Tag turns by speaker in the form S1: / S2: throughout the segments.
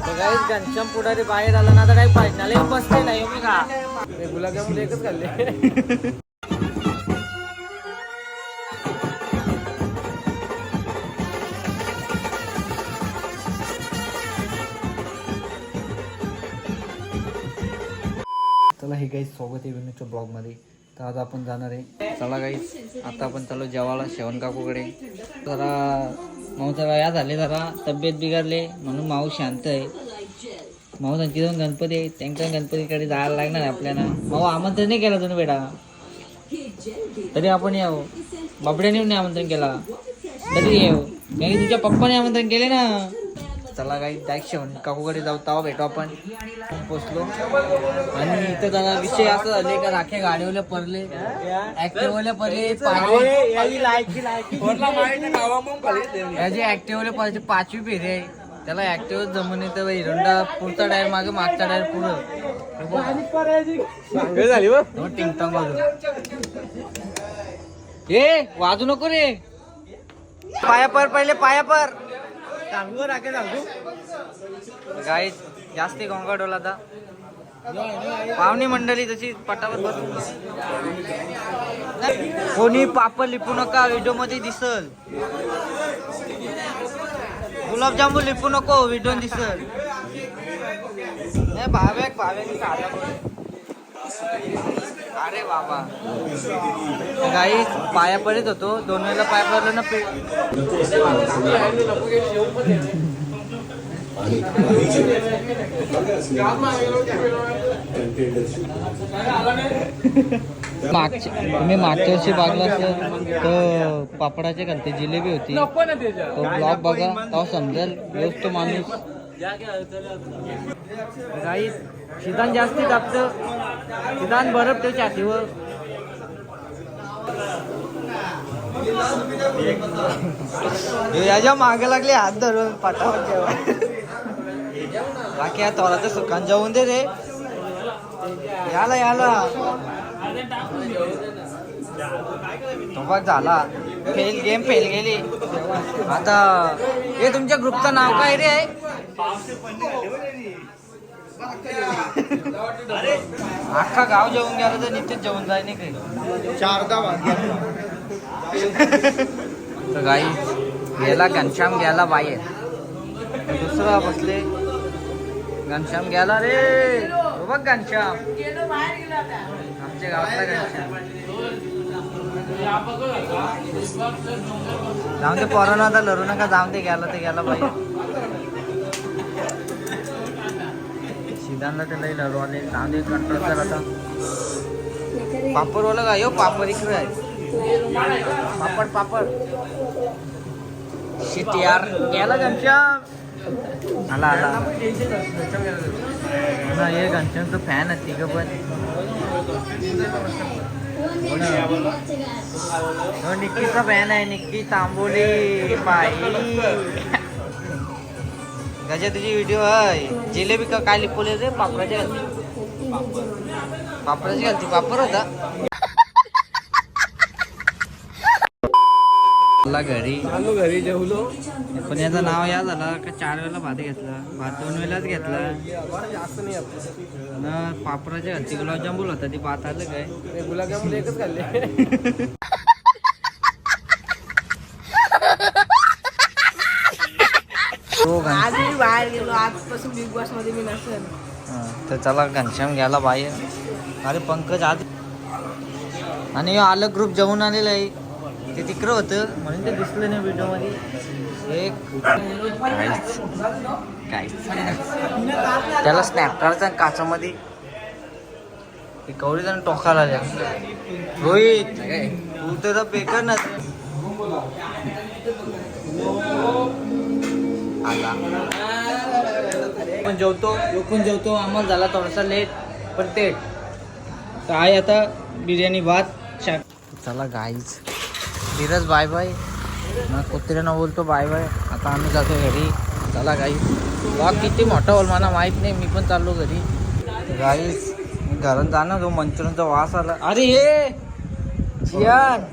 S1: बघायच घनश्याम पुढारी बाहेर आला ना आता काही पाहिजे नाही बसते नाही मी का? गुलाबजामुन एकच खाल्ले. चला हे काही स्वागत आहे विनूच्या ब्लॉगमध्ये तर आज आपण जाणार आहे. चला काही आता आपण चालू जेवायला शेवण काकूकडे. जरा माऊ जरा या झाले जरा तब्येत बिघडले म्हणून माऊ शांत आहे. माऊ त्यांची दोन गणपती आहे त्यांच्या गणपतीकडे जायला लागणार आहे आपल्याला. माऊ आमंत्रण नाही केलं तुम्ही बेटा. तरी आपण यावं बाबड्याने आमंत्रण केला. तरी येऊ. कारण तुझ्या पप्पाने आमंत्रण केले ना. चला काही डायरेक्ट शेवण काकूकडे जाऊ तेव्हा भेटू आपण. पोचलो. आणि इथं जरा विषय असं झाले का राख्या गाडीवले पडले. ऍक्टिव्हले पडले याची ऍक्टिव्हले पडले पाचवी फेरी आहे. त्याला ऍक्टिव्ह जमून येतं हिरोंडा पुढचा टायर मागे मागचा टायर पुढं. झाली टिंगटॉंग वाजून ए वाजू नको रे. पाया पर पहिले पाया पर. गाई जास्त होला आता. पाहुणी मंडळी तशी पटापट बसून कोणी पापड लिपू नका व्हिडिओमध्ये दिसल. गुलाबजामुन लिपू नको व्हिडिओ दिसल. नाही भाव्याक भाव्याक अरे बाबा. गाई पाया पडत होतो. दोन वेळेला पाय पडलो ना पे मागच्या मी मागच्या वर्षी बागला असलं तर पापडाचे घालते जिलेबी होती. तो ब्लॉग बघा तो समजेल रोज तो माणूस. गाई शिदान जास्ती दाबतं. शिदान बरफ ठेव छातीवर याच्या मागे लागले हात धरून पाठावर जेव्हा बाकी या तोराचं सुकान जाऊन दे रे. याला याला. तो झाला. फेल गेम फेल गेली. आता हे तुमच्या ग्रुपचं नाव काय रे? अख्खा गाव जेवून गेलं तर निश्चित जेवण जाय नाही काही.
S2: चारदा
S1: तर गाई गेला घनश्याम गेला बाहेर दुसरा बसले. घनश्याम गेला रे. बघ घनश्याम. आमच्या गावातला घनश्याम. जाऊन ते पोरांना आता लढू नका जाऊन ते गेला ते गेला बाहेर निदानला त्याला लई लढू आले. जाऊन कंट्रोल कर आता पापडवाला का यो पापड इकडे आहे. पापड पापड. शिट यार. गेला घनश्याम. आला आला ना हे घनश्यामचं फॅन आहे तिघं पण. हो, निक्कीचा फॅन आहे. निक्की तांबोली बाई. गजा तुझी व्हिडिओ आहे. जिलेबी का काय लिपवले रे पापडाची घालती. पापडाची घालती पापड होता. घरी.
S2: आलो घरी जेवलो.
S1: पण याचं नाव या झाला का चार वेळेला भात घेतला. भात दोन वेळेलाच घेतला. न पापडाची घालती गुलाबजामुन होता ती भात आलं काय?
S2: गुलाबजामुन एकच खाल्ले.
S3: आज मी बाहेर गेलो आजपासून बिग बॉसमध्ये मी नसेल.
S1: तर चला घनश्याम घ्यायला बाहेर. अरे पंकज आज आणि ह्यो आलं ग्रुप जेवून आलेलं आहे. ते तिकडं होतं. म्हणून ते दिसलं नाही व्हिडिओमध्ये. एक काहीच काहीच त्याला स्नॅपकार्डचा काचामध्ये ते कवडी जण टोकाला आल्या. रोहित तू तर बेकार ना आला. पण जेवतो पण जेवतो आम्हाला झाला थोडासा लेट पण ते. तर आहे आता बिर्याणी भात शाक. चला गाईच धीरज बाय बाय मग कुत्र्यानं बोलतो बाय बाय आता आम्ही जातो घरी. चला गाई वाघ किती मोठा होल मला माहीत नाही. मी पण चाललो घरी. गाईच मी घरात जाणार तो मंचुरियनचा वास आला. अरे हे! जियान!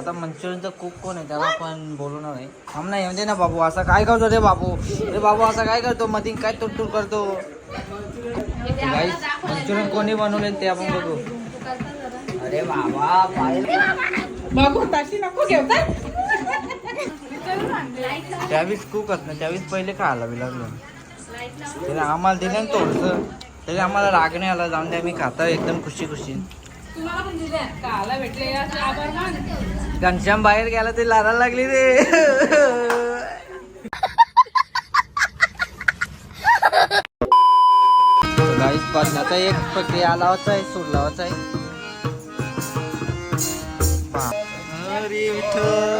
S1: आता मंचुरियनचा कुक कोण आहे? त्याला पण बोलवणार आहे. थांब ना येऊन दे ना बाबू. असा काय करतो रे बाबू? रे बाबू असा काय करतो? मधी काय तुटतूट करतो? मंचुरियन कोणी बनवले ते आपण बघू. अरे बाबा
S3: बाबू ताशी नको
S1: त्यावेळेस कुक ना त्यावेळेस पहिले खायला बी लागलो. आम्हाला दिलं ना थोडस. तरी आम्हाला राग नाही आला. जाऊन दे आम्ही खाता एकदम खुशी खुशी
S3: तुम्हाला पण काला भेटले. आभार मान
S1: घनश्याम बाहेर गेला ते लारायला लागली रे. गाईस आता एक प्रक्रिया लावायचा आहे सोडला लावायचा आहे पहा. विठ्ठल.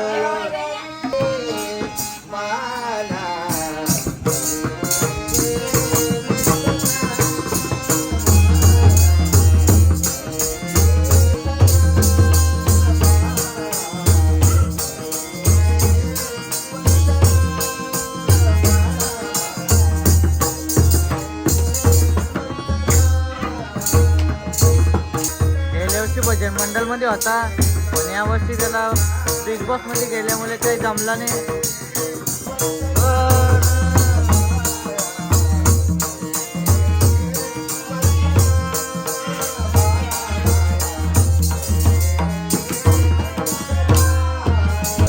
S1: गेल्या वर्षी भजन मंडळमध्ये होता पण या वर्षी त्याला बिग बॉसमध्ये गेल्यामुळे काही जमला नाही.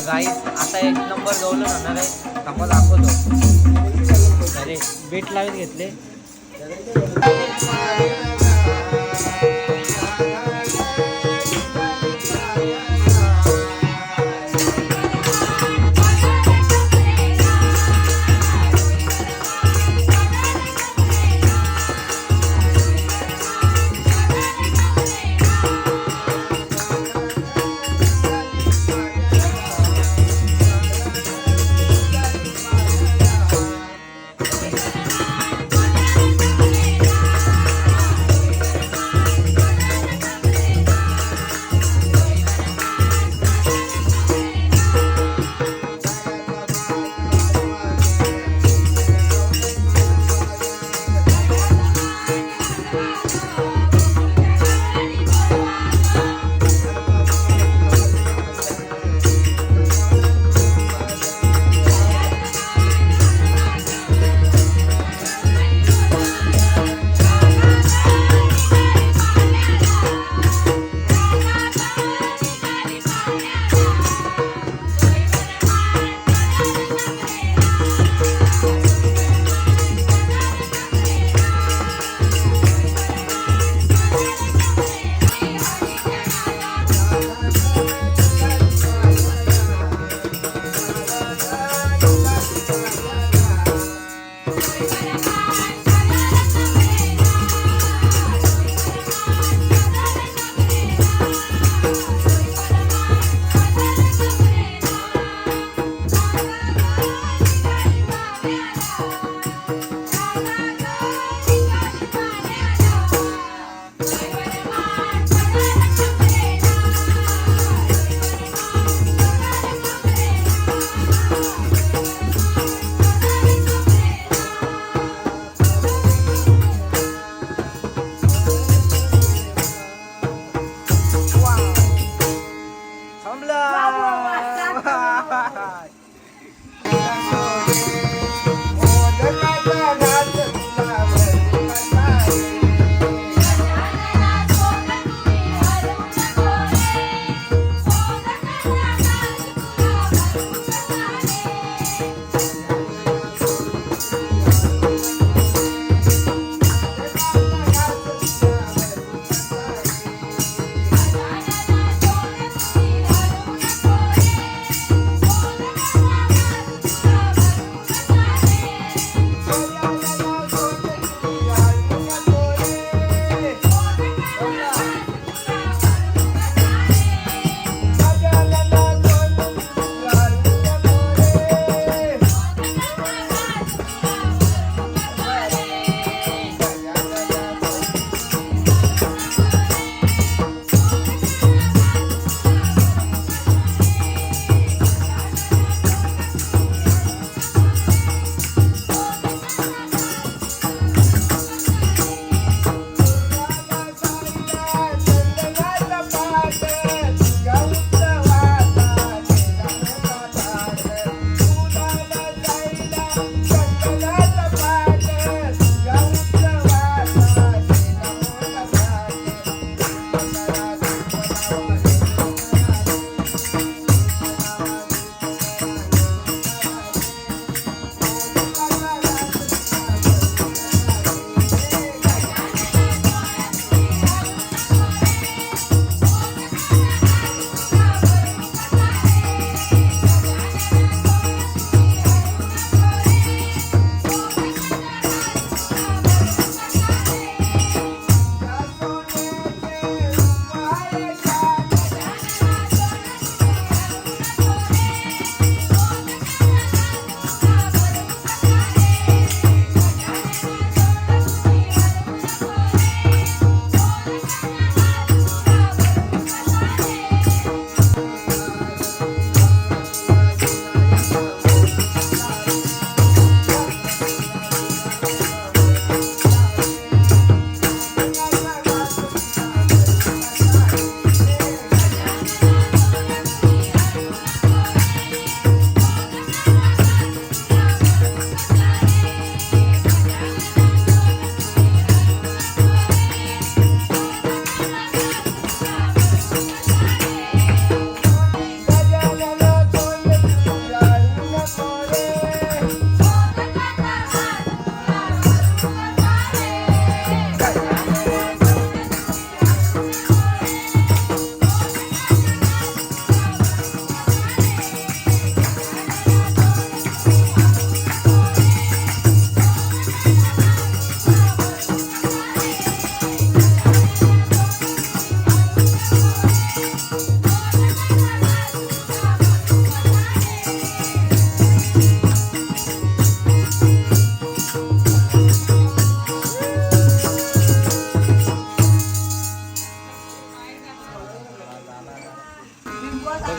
S1: गाईस आता एक नंबर जवळ होणार आहे. थांबा दाखवतो. अरे बीट लावत घेतले.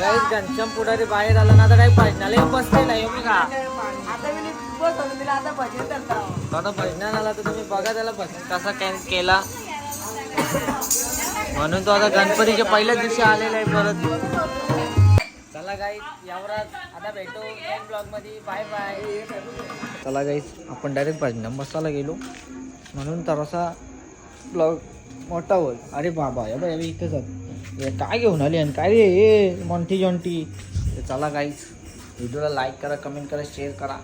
S1: भजन पुढारी बाहेर आला ना आता काही भजनाला बसलेला आहे मी का आता भजनाला आला तर तुम्ही बघा त्याला भजन कसा कॅन केला. म्हणून तो आता गणपतीच्या पहिल्याच दिवशी आलेला आहे परत. चला गाईस यावरात आता भेटू ब्लॉगमध्ये. बाय बाय चला गाईस आपण डायरेक्ट भजना मसाला गेलो. म्हणून थोडासा ब्लॉग मोठा होईल. अरे बाबा या बाय इथं जात. काय घेऊन आली आणि काय रे? हे मॉन्टी जॉन्टी चला गाईस व्हिडिओला लाईक करा कमेंट करा शेअर करा.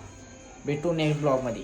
S1: भेटू नेक्स्ट ब्लॉगमध्ये